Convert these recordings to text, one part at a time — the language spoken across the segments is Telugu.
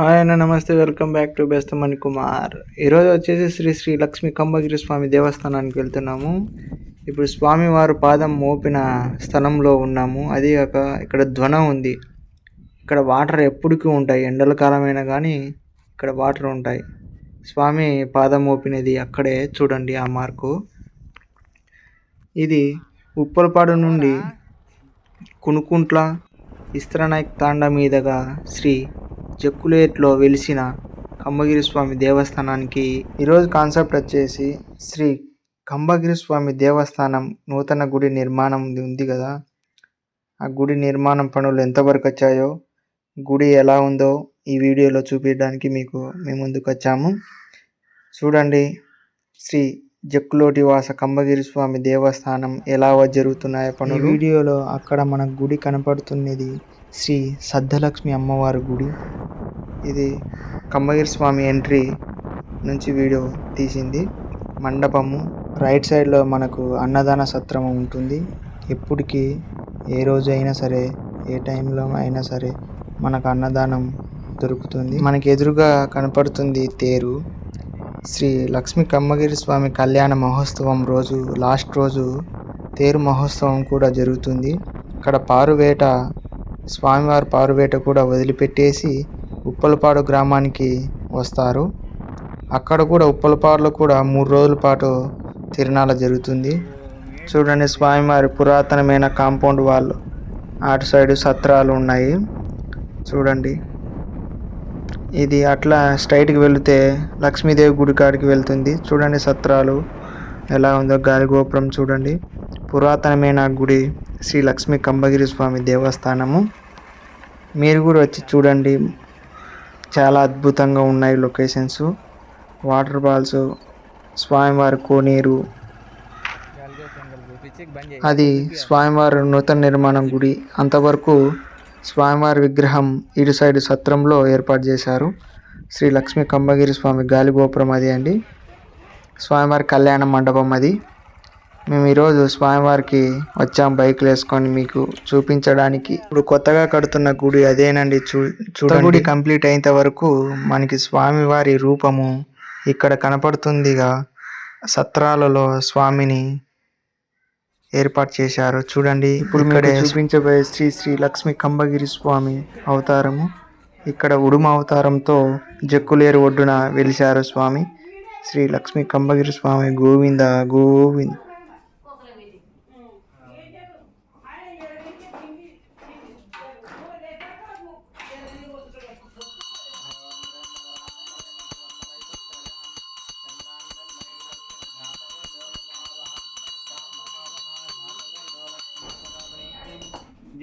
హాయ్ అన్న నమస్తే welcome back to best Mani Kumar. ఈరోజు వచ్చేసి శ్రీ శ్రీ లక్ష్మీ కంబగిరి స్వామి దేవస్థానానికి వెళ్తున్నాము. ఇప్పుడు స్వామి వారు పాదం మోపిన స్థలంలో ఉన్నాము. అది కాక ఇక్కడ ధ్వనం ఉంది. ఇక్కడ వాటర్ ఎప్పటికీ ఉంటాయి. ఎండల కాలమైనా కానీ ఇక్కడ వాటర్ ఉంటాయి. స్వామి పాదం మోపినది అక్కడే చూడండి ఆ మార్కు. ఇది ఉప్పలపాడు నుండి కునుకుంట్ల ఇస్త్రనాయక్ తాండా మీదుగా శ్రీ జక్కులేట్లో వెలిసిన కంబగిరి స్వామి దేవస్థానానికి ఈరోజు కాన్సెప్ట్ వచ్చేసి శ్రీ కంబగిరి స్వామి దేవస్థానం నూతన గుడి నిర్మాణం ఉంది కదా. ఆ గుడి నిర్మాణం పనులు ఎంతవరకు వచ్చాయో గుడి ఎలా ఉందో ఈ వీడియోలో చూపించడానికి మీకు మేము ముందుకు వచ్చాము. చూడండి శ్రీ జక్కులోటి వాస కంబగిరి స్వామి దేవస్థానం ఎలా జరుగుతున్నాయో పనులు. వీడియోలో అక్కడ మన గుడి కనపడుతున్నది శ్రీ సద్దలక్ష్మి అమ్మవారి గుడి. ఇది కమ్మగిరి స్వామి ఎంట్రీ నుంచి వీడియో తీసింది. మండపము రైట్ సైడ్లో మనకు అన్నదాన సత్రం ఉంటుంది. ఎప్పటికీ ఏ రోజు అయినా సరే ఏ టైంలో అయినా సరే మనకు అన్నదానం దొరుకుతుంది. మనకి ఎదురుగా కనపడుతుంది తేరు. శ్రీ లక్ష్మీ కమ్మగిరి స్వామి కళ్యాణ మహోత్సవం రోజు లాస్ట్ రోజు తేరు మహోత్సవం కూడా జరుగుతుంది. ఇక్కడ పారువేట స్వామివారి పారువేట కూడా వదిలిపెట్టేసి ఉప్పలపాడు గ్రామానికి వస్తారు. అక్కడ కూడా ఉప్పలపాడులో కూడా మూడు రోజుల పాటు తిరణాల జరుగుతుంది. చూడండి స్వామివారి పురాతనమైన కాంపౌండ్ వాళ్ళు అటు సైడ్ సత్రాలు ఉన్నాయి. చూడండి. ఇది అట్లా స్ట్రైట్కి వెళితే లక్ష్మీదేవి గుడి కాడికి వెళ్తుంది. చూడండి సత్రాలు ఎలా ఉందో గాలి గోపురం చూడండి. పురాతనమైన గుడి. శ్రీ లక్ష్మీ కంబగిరి స్వామి దేవస్థానము. మీరు కూడా వచ్చి చూడండి. చాలా అద్భుతంగా ఉన్నాయి లొకేషన్స్. వాటర్ ఫాల్స్ స్వామివారి కోనేరు. అది స్వామివారి నూతన నిర్మాణం గుడి. అంతవరకు స్వామివారి విగ్రహం ఇటు సైడ్ సత్రంలో ఏర్పాటు చేశారు. శ్రీ లక్ష్మీ కంబగిరి స్వామి గాలిగోపురం అది అండి. స్వామివారి కళ్యాణ మండపం అది. మేము ఈరోజు స్వామివారికి వచ్చాం బైక్లు వేసుకొని మీకు చూపించడానికి. ఇప్పుడు కొత్తగా కడుతున్న గుడి అదేనండి. చూ గుడి. కంప్లీట్ అయినంత వరకు మనకి స్వామివారి రూపము ఇక్కడ కనపడుతుందిగా. సత్రాలలో స్వామిని ఏర్పాటు చేశారు. చూడండి ఇప్పుడు ఇక్కడ చూపించబోయే శ్రీ శ్రీ లక్ష్మీ కంబగిరి స్వామి అవతారము. ఇక్కడ ఉడుమ అవతారంతో జక్కులేరు ఒడ్డున వెలిశారు స్వామి. శ్రీ లక్ష్మీ కంబగిరి స్వామి గోవింద గోవింద్.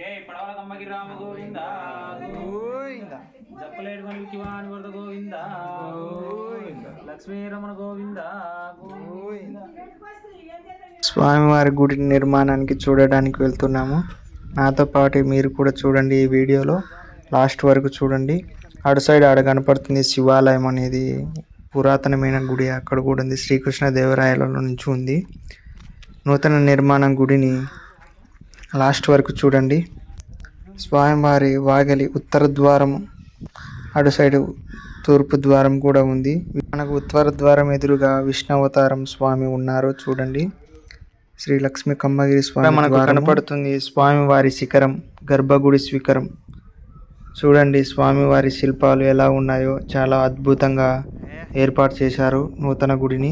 పడవల కమ్మకి రామ గోవింద. జప్పలేడు మనికి వాణి వరద గోవింద? లక్ష్మీ రమణ గోవింద? స్వామివారి గుడి నిర్మాణానికి చూడడానికి వెళ్తున్నాము. నాతో పాటు మీరు కూడా చూడండి ఈ వీడియోలో. లాస్ట్ వరకు చూడండి. అటు సైడ్ ఆడ కనపడుతుంది శివాలయం అనేది. పురాతనమైన గుడి. అక్కడ కూడా ఉంది. శ్రీకృష్ణ దేవరాయలలో నుంచి ఉంది. నూతన నిర్మాణం గుడిని లాస్ట్ వరకు చూడండి. స్వామివారి వాగలి ఉత్తర ద్వారం అటు సైడ్ తూర్పు ద్వారం కూడా ఉంది. మనకు ఉత్తర ద్వారం ఎదురుగా విష్ణు అవతారం స్వామి ఉన్నారు చూడండి. శ్రీ లక్ష్మీ కమ్మగిరి స్వామి మనకు కనపడుతుంది స్వామివారి శిఖరం గర్భగుడి స్వీకరం చూడండి స్వామివారి శిల్పాలు ఎలా ఉన్నాయో చాలా అద్భుతంగా ఏర్పాటు చేశారు నూతన గుడిని.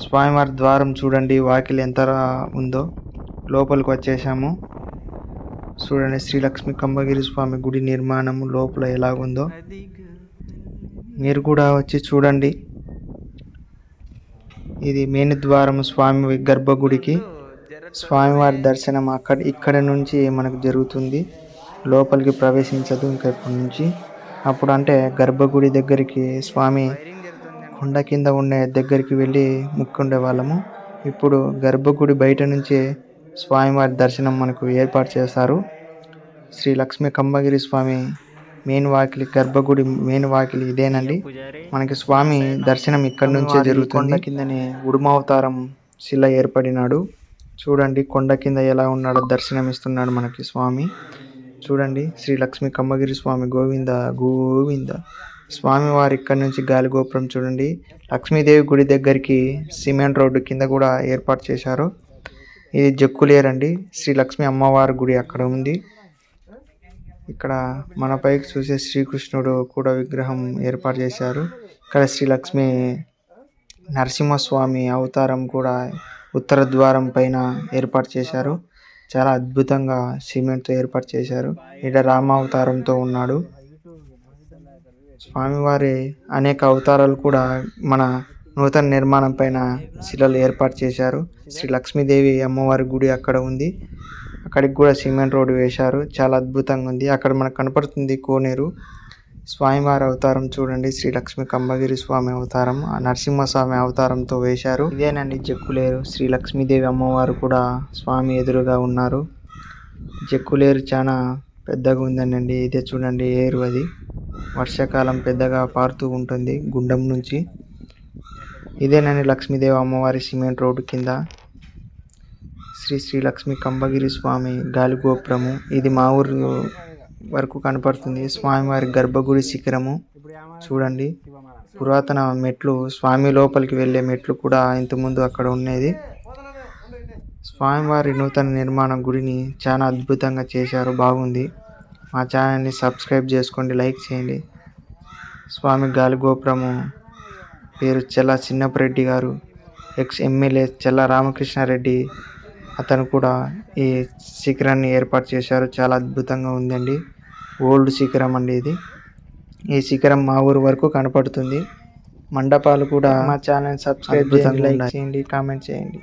స్వామివారి ద్వారం చూడండి వాకిలి ఎంత ఉందో. లోపలికి వచ్చేసాము. చూడండి శ్రీ లక్ష్మీ కంబగిరి స్వామి గుడి నిర్మాణం లోపల ఎలా ఉందో మీరు కూడా వచ్చి చూడండి. ఇది మెయిన్ ద్వారం స్వామి గర్భగుడికి. స్వామివారి దర్శనం అక్కడ ఇక్కడ నుంచి మనకు జరుగుతుంది. లోపలికి ప్రవేశించదు ఇంకా ఇప్పటి నుంచి. అప్పుడు అంటే గర్భగుడి దగ్గరికి స్వామి కొండ కింద ఉండే దగ్గరికి వెళ్ళి ముక్కుండే వాళ్ళము. ఇప్పుడు గర్భగుడి బయట నుంచే స్వామివారి దర్శనం మనకు ఏర్పాటు చేస్తారు శ్రీ లక్ష్మీ కంబగిరి స్వామి మెయిన్ వాకిలి గర్భగుడి మెయిన్ వాకిలి ఇదేనండి. మనకి స్వామి దర్శనం ఇక్కడ నుంచే జరుగుతుంది. కిందనే ఉడుమావతారం శిల ఏర్పడినాడు. చూడండి కొండ కింద ఎలా ఉన్నాడో దర్శనం ఇస్తున్నాడు మనకి స్వామి. చూడండి శ్రీ లక్ష్మీ కమ్మగిరి స్వామి గోవింద గోవింద. స్వామివారి ఇక్కడ నుంచి గాలి గోపురం చూడండి. లక్ష్మీదేవి గుడి దగ్గరికి సిమెంట్ రోడ్డు కింద కూడా ఏర్పాటు చేశారు. ఇది జక్కులేరు అండి శ్రీ లక్ష్మీ అమ్మవారి గుడి అక్కడ ఉంది. ఇక్కడ మన పైకి చూసే శ్రీకృష్ణుడు కూడా విగ్రహం ఏర్పాటు చేశారు. ఇక్కడ శ్రీ లక్ష్మి నరసింహస్వామి అవతారం కూడా ఉత్తర ద్వారం పైన ఏర్పాటు చేశారు. చాలా అద్భుతంగా సిమెంట్తో ఏర్పాటు చేశారు. ఇక్కడ రామ అవతారంతో ఉన్నాడు. స్వామివారి అనేక అవతారాలు కూడా మన నూతన నిర్మాణం పైన శిలలు ఏర్పాటు చేశారు. శ్రీ లక్ష్మీదేవి అమ్మవారి గుడి అక్కడ ఉంది. అక్కడికి కూడా సిమెంట్ రోడ్డు వేశారు. చాలా అద్భుతంగా ఉంది. అక్కడ మనకు కనపడుతుంది కోనేరు స్వామివారి అవతారం చూడండి. శ్రీ లక్ష్మీ కంబగిరి స్వామి అవతారం ఆ నరసింహస్వామి అవతారంతో వేశారు. ఇదేనండి జక్కులేరు. శ్రీ లక్ష్మీదేవి అమ్మవారు కూడా స్వామి ఎదురుగా ఉన్నారు. జక్కులేరు చాలా పెద్దగా ఉందండి ఇదే చూడండి ఏరు అది. వర్షాకాలం పెద్దగా పారుతూ ఉంటుంది గుండం నుంచి. ఇదేనండి లక్ష్మీదేవి అమ్మవారి సిమెంట్ రోడ్డు కింద శ్రీ శ్రీ లక్ష్మీ కంబగిరి స్వామి గాలి గోపురము. ఇది మా ఊరు వరకు కనపడుతుంది. స్వామివారి గర్భగుడి శిఖరము. చూడండి. పురాతన మెట్లు స్వామి లోపలికి వెళ్ళే మెట్లు కూడా ఇంతకుముందు అక్కడ ఉండేది. స్వామివారి నూతన నిర్మాణ గుడిని చాలా అద్భుతంగా చేశారు. బాగుంది. మా ఛానల్ని సబ్స్క్రైబ్ చేసుకోండి లైక్ చేయండి. స్వామి గాలి గోపురము పేరు చెల్ల చిన్నపరెడ్డి గారు ఎక్స్ ఎమ్మెల్యే చెల్ల రామకృష్ణారెడ్డి. అతను కూడా ఈ శిఖరాన్ని ఏర్పాటు చేశారు. చాలా అద్భుతంగా ఉందండి. ఓల్డ్ శిఖరం అండి ఇది. ఈ శిఖరం మా ఊరు వరకు కనపడుతుంది. మండపాలు కూడా మా ఛానల్ సబ్స్క్రైబ్ చేయండి లైక్ చేయండి కామెంట్ చేయండి.